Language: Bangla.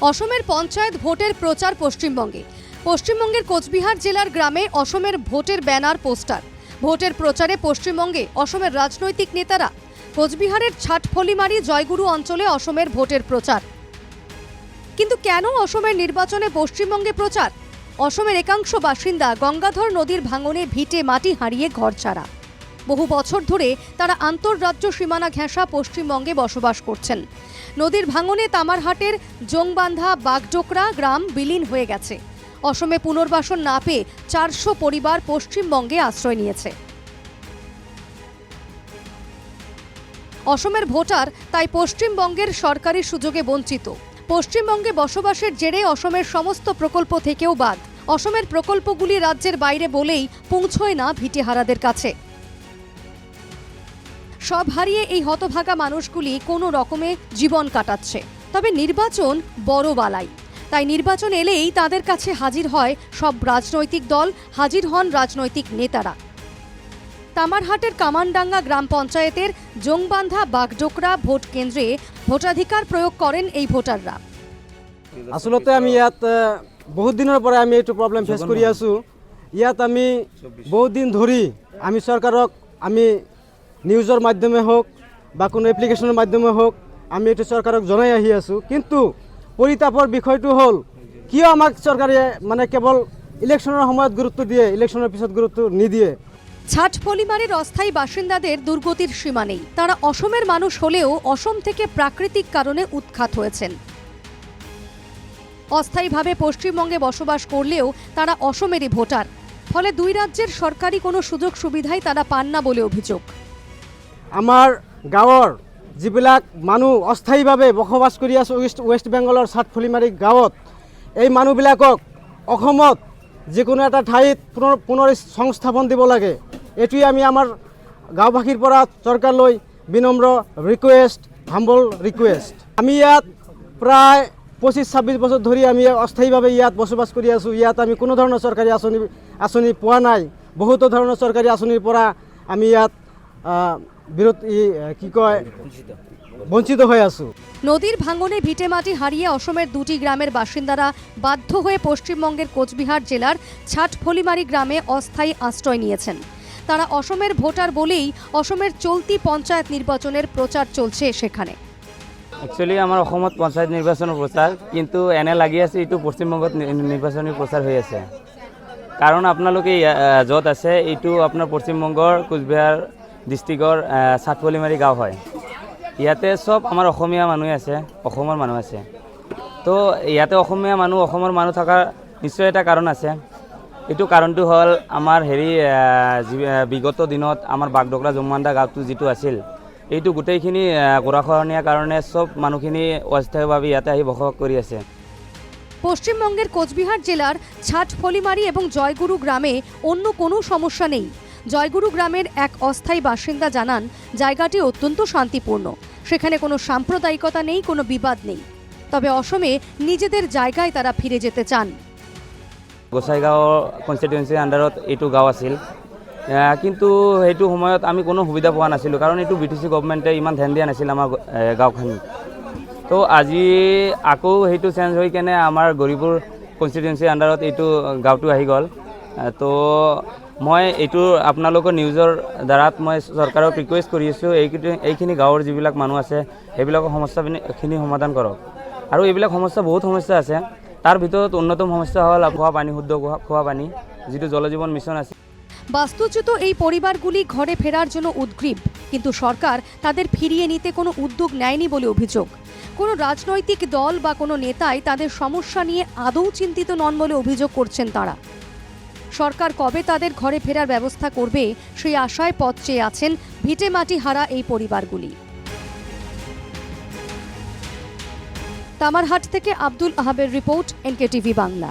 অসমের পঞ্চায়েত ভোটের প্রচার পশ্চিমবঙ্গে। পশ্চিমবঙ্গের কোচবিহার জেলার গ্রামে অসমের ভোটের ব্যানার, পোস্টার। ভোটের প্রচারে পশ্চিমবঙ্গে অসমের রাজনৈতিক নেতারা। কোচবিহারের ছাটফলিমারি জয়গুরু অঞ্চলে অসমের ভোটের প্রচার। কিন্তু কেন অসমের নির্বাচনে পশ্চিমবঙ্গে প্রচার? অসমের একাংশ বাসিন্দা গঙ্গাধর নদীর ভাঙনে ভিটে মাটি হারিয়ে ঘর ছাড়া বহু বছর ধরে তারা আন্তঃরাজ্য সীমানা ঘেঁষা পশ্চিমবঙ্গে বসবাস করছেন। নদীর ভাঙনে তামারহাটের জংবান্ধা বাগডোকরা গ্রাম বিলীন হয়ে গেছে। অসমে পুনর্বাসন না পেয়ে চারশো পরিবার পশ্চিমবঙ্গে আশ্রয় নিয়েছে। অসমের ভোটার তাই পশ্চিমবঙ্গের সরকারি সুযোগে বঞ্চিত। পশ্চিমবঙ্গে বসবাসের জেরে অসমের সমস্ত প্রকল্প থেকেও বাদ। অসমের প্রকল্পগুলি রাজ্যের বাইরে বলেই পৌঁছয় না ভিটেহারাদের কাছে। সব হারিয়ে এই হতভাগা মানুষগুলি কোনো রকমে জীবন কাটাচ্ছে। তবে নির্বাচন বড় বালাই। তাই নির্বাচন এলেই তাদের কাছে হাজির হয় সব রাজনৈতিক দল হাজির হন রাজনৈতিক নেতারা। তামারহাটের কামানডাঙ্গা গ্রাম পঞ্চায়েতের জংবান্ধা বাগডোকরা ভোট কেন্দ্রে ভোটাধিকার প্রয়োগ করেন এই ভোটাররা। আচলতে আমি ইয়াত বহুত দিনৰ পৰা আমি এইটো প্রবলেম ফেচ কৰি আছোঁ। ইয়াত আমি বহুত দিন ধৰি আমি চৰকাৰক আমি নিউজৰ মাধ্যমে হওক বা কোনো এপ্লিকেশ্যনৰ মাধ্যমে হওক আমি এইটো চৰকাৰক জনাই আহি আছোঁ। কিন্তু পৰিতাপৰ বিষয়টো হ'ল, কিয় আমাক চৰকাৰে মানে কেৱল ইলেকশ্যনৰ সময়ত গুৰুত্ব দিয়ে ইলেকশ্যনৰ পিছত গুৰুত্ব নিদিয়ে? ছাট পলিমারের অস্থায়ী বাসিন্দাদের দুর্গতির সীমা নেই। তারা অসমের মানুষ হলেও অসম থেকে প্রাকৃতিক কারণে উৎখাত হয়েছেন। অস্থায়ীভাবে পশ্চিমবঙ্গে বসবাস করলেও তারা অসমেরই ভোটার। ফলে দুই রাজ্যের সরকারি কোনো সুযোগ সুবিধাই তারা পান না বলে অভিযোগ। আমাৰ গাঁৱৰ যিবিলাক মানুহ অস্থায়ীভাৱে বসবাস কৰি আছোঁ ৱেষ্ট ৱেষ্ট বেংগলৰ চাটফুলিমাৰী গাঁৱত, এই মানুহবিলাকক অসমত যিকোনো এটা ঠাইত পুনৰ পুনৰ সংস্থাপন দিব লাগে। এইটোৱে আমি আমাৰ গাঁওবাসীৰ পৰা চৰকাৰলৈ বিনম্ৰ ৰিকুৱেষ্ট হাম্বল ৰিকুৱেষ্ট আমি ইয়াত প্ৰায় পঁচিছ ছাব্বিছ বছৰ ধৰি আমি অস্থায়ীভাৱে ইয়াত বসবাস কৰি আছোঁ। ইয়াত আমি কোনো ধৰণৰ চৰকাৰী আঁচনি আঁচনি পোৱা নাই। বহুতো ধৰণৰ চৰকাৰী আঁচনিৰ পৰা আমি ইয়াত ই- কি কয়? বঞ্চিত হৈ আছোঁ। নদীর ভাঙনে ভিটেমাটি হারিয়ে অসমের দুটি গ্রামের বাসিন্দারা বাধ্য হয়ে পশ্চিমবঙ্গের কোচবিহার জেলার ছাটফলিমারি গ্রামে অস্থায়ী আশ্রয় নিয়েছেন। তারা অসমের ভোটার বলেই অসমের চলতি পঞ্চায়েত নির্বাচনের প্রচার চলছে সেখানে। একচুৱেলি আমাৰ অসমত পঞ্চায়ত নিৰ্বাচনৰ প্ৰচাৰ কিন্তু এনে লাগি আছে এইটো পশ্চিমবংগত নি- নিৰ্বাচনী প্ৰচাৰ হৈ আছে। কাৰণ আপোনালোকে য'ত আছে এইটো আপোনাৰ পশ্চিমবংগৰ কোচবিহাৰ ডিষ্ট্ৰিক্টৰ চাটপলিমাৰী গাঁও হয়। ইয়াতে চব আমাৰ অসমীয়া মানুহে আছে অসমৰ মানুহ আছে। তো ইয়াতে অসমীয়া মানুহ অসমৰ মানুহ থকাৰ নিশ্চয় এটা কাৰণ আছে। এইটো কাৰণটো হ'ল আমাৰ হেৰি বিগত দিনত আমাৰ বাগডোগৰা জুম্মান্দা গাঁৱটো যিটো আছিল এইটো গোটেইখিনি আহ, গৰাখহনীয়াৰ কাৰণে চব মানুহখিনি অস্থায়ীভাৱে ইয়াতে আহি বসবাস কৰি আছে। পশ্চিমবঙ্গের কোচবিহার জেলার ছাটফলিমারি এবং জয়গুরু গ্রামে অন্য কোনো সমস্যা নেই। জয়গুরু গ্রামের এক অস্থায়ী বাসিন্দা জানান, জায়গাটি অত্যন্ত শান্তিপূর্ণ। সেখানে কোনো সাম্প্রদায়িকতা নেই, কোনো বিবাদ নেই। তবে অসমে নিজেদের জায়গায় তারা ফিরে যেতে চান। গোসাইগাঁও কনষ্টিটুৱেঞ্চিৰ আণ্ডাৰত এইটো গাঁও আছিল। কিন্তু সেইটো সময়ত আমি কোনো সুবিধা পোৱা নাছিলোঁ, কাৰণ এইটো বি টি গভমেণ্টে ইমান ধ্যান দিয়া নাছিল আমাৰ গাঁওখন। তো আজি আকৌ সেইটো চেঞ্জ হৈ কেনে আমাৰ গৰিপুৰ কনষ্টিটুৱেঞ্চিৰ আণ্ডাৰত এইটো গাঁওটো আহি গ'ল। তো মই এইটো আপোনালোকৰ নিউজৰ দ্বাৰাত মই চৰকাৰক ৰিকুৱেষ্ট কৰি আছোঁ এইখিনি এইখিনি গাঁৱৰ যিবিলাক মানুহ আছে, সেইবিলাকৰ সমস্যাখিনি সমাধান কৰক। আৰু এইবিলাক সমস্যা বহুত সমস্যা আছে। তাৰ ভিতৰত অন্যতম সমস্যা হ'ল খোৱা পানী, শুদ্ধ খোৱা পানী, যিটো জলজীৱন মিছন আছে। বাস্তুচ্যুত এই পরিবারগুলি ঘরে ফেরার জন্য উদ্গ্রীব কিন্তু সরকার তাদের ফিরিয়ে নিতে কোনো উদ্যোগ নেয়নি বলে অভিযোগ। কোনো রাজনৈতিক দল বা কোনো নেতাই তাদের সমস্যা নিয়ে আদৌ চিন্তিত নন বলে অভিযোগ করছেন তারা। সরকার কবে তাদের ঘরে ফেরার ব্যবস্থা করবে সেই আশায় পথ চেয়ে আছেন ভিটেমাটি হারা এই পরিবারগুলি। তামারহাট থেকে আব্দুল আহাবের রিপোর্ট, এনকেটিভি বাংলা।